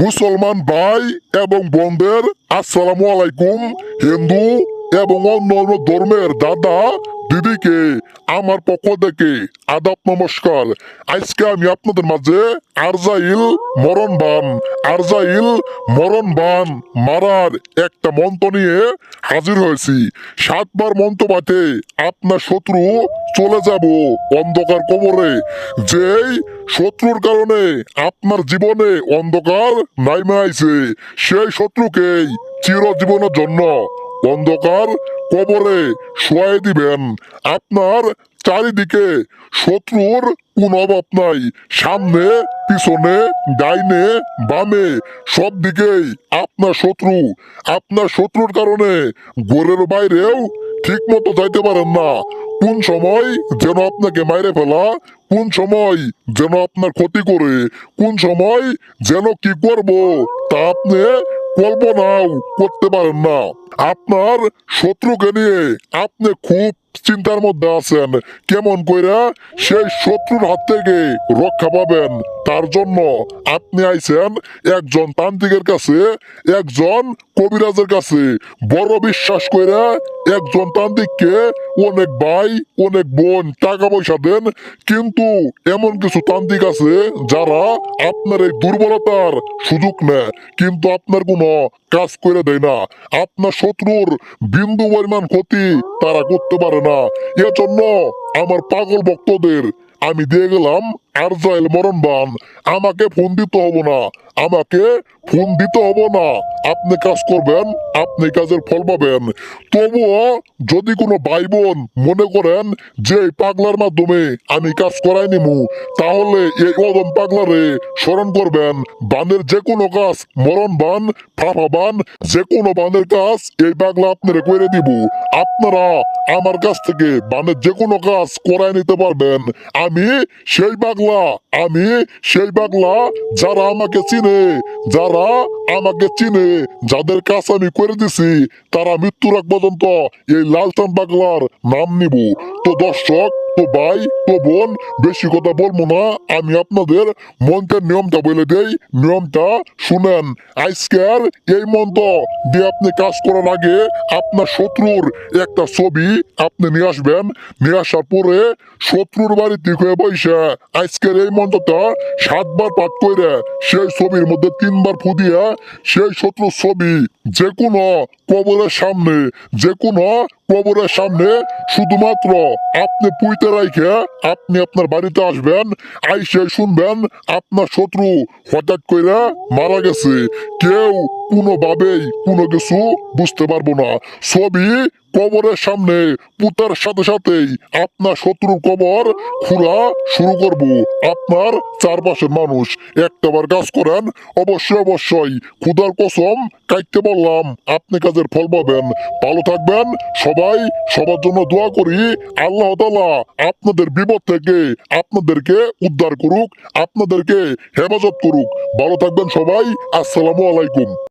মুসলমান ভাই এবং বোনদের আসসালামু আলাইকুম হিন্দু এবং অন্য অন্য ধর্মের দাদা দিদিকে। আমার পক্ষ থেকে আদাব নমস্কার। আজকে আমি আপনাদের মাঝে আরজাইল মরণ বান, আরজাইল মরণ বান মারার একটা মন্ত্র নিয়ে হাজির হয়েছি। সাতবার মন্ত্র পাঠে আপনার শত্রু চলে যাব অন্ধকার কবরে। যেই শত্রুর কারণে আপনার জীবনে অন্ধকার নাইমে আইছে, সেই শত্রুকেই চিরজীবনের জন্য অন্ধকার কবরে শোয়াই দিবেন। আপনার চারিদিকে শত্রুর কোন অভাব নাই। সামনে, পিছনে, ডাইনে, বামে, সব দিকেই আপনার শত্রু। আপনার শত্রুর কারণে গোরের বাইরেও ঠিক মতো যাইতে পারেন না। কোন সময় যেন আপনাকে মাইরে ফেলা, কোন সময় যেন আপনার ক্ষতি করে, কোন সময় যেন কি করব, তা আপনি কল্পনাও করতে পারেন না। আপনার শত্রুকে নিয়ে আপনি খুব চিন্তার মধ্যে আছেন। কেমন কইরা সেই শত্রুর হাত থেকে রক্ষা পাবেন। তার জন্য আপনি আইছেন একজন তান্ত্রিকের কাছে, একজন কবিরাজের কাছে। বড় বিশ্বাস কইরা একজন তান্ত্রিককে অনেক ভাই, অনেক বোন টাকা পয়সা দেন। কিন্তু এমন কিছু তান্ত্রিক আছে যারা আপনার এই দুর্বলতার সুযোগ নেয়। কিন্তু আপনার কোনো কাজ করে দেয় না। আপনার শত্রুর বিন্দু পরিমাণ ক্ষতি তারা করতে পারে না। এজন্য আমার পাগল ভক্তদের আমি দিয়ে গেলাম আরজাইল মরণ বান। আমাকে ফোন দিতে হব না। আমাকে ফোন দিতে হব না। আপনি কাজ করবেন, আপনি কাজের ফল পাবেন। তবুও যদি কোনো ভাই বোন মনে করেন যে এই পাগলার মাধ্যমে আমি কাজ করাই নিমু, তাহলে এই অদম পাগলারে স্মরণ করবেন, বানের যে কোনো কাজ, মরণ বান ফাফা বান, যে কোনো বানের কাজ এই পাগলা আপনারা করে দিব। আপনারা আমার কাছ থেকে বানের যে কোনো কাজ করাই নিতে পারবেন। আমি সেই পাগলা আমি সেই পাগলা যারা আমাকে চিনে, যারা আমাকে চিনে, যাদের কাছে আমি করে দিছি, তারা মৃত্যুর আগ পর্যন্ত এই লালচান পাগলার নাম নিব। তো দর্শক তো ভাই, তো বোন, বেশি কথা বলব না। আমি আপনাদের মন্ত্রের নিয়মটা বলে দেই। নিয়মটা শুনেন, আজকের এই মন্ত্র দিয়ে আপনি কাজ করার আগে আপনার শত্রুর একটা ছবি আপনি নিয়ে আসবেন। নিয়ে আসার পরে শত্রুর বাড়িতে হয়ে বসে আজকের এই মন্ত্রটা সাতবার পাঠ করে সেই ছবির মধ্যে তিনবার ফু দিয়া সেই শত্রুর ছবি যে কোনো কবরের সামনে, যে কোনো কবরের সামনে, শুধুমাত্র আপনি পুইতে রাইখে আপনি আপনার বাড়িতে আসবেন, আইসে শুনবেন আপনার শত্রু হঠাৎ করে মারা গেছে। কেউ কোনোভাবেই কোনো কিছু বুঝতে পারব না। ছবি কবরের সামনে, পুতার সাথে সাথেই আপনার শত্রুর কবর খোলা শুরু করব। আপনার চারপাশের মানুষ একটাবার কাজ করেন, অবশ্যই অবশ্যই খুদার কসম কাইতে বললাম, আপনি কাজের ফল পাবেন। ভালো থাকবেন সবাই, সবার জন্য দোয়া করি, আল্লাহ তালা আপনাদের বিপদ থেকে আপনাদেরকে উদ্ধার করুক, আপনাদেরকে হেফাজত করুক। ভালো থাকবেন সবাই, আসসালামু আলাইকুম।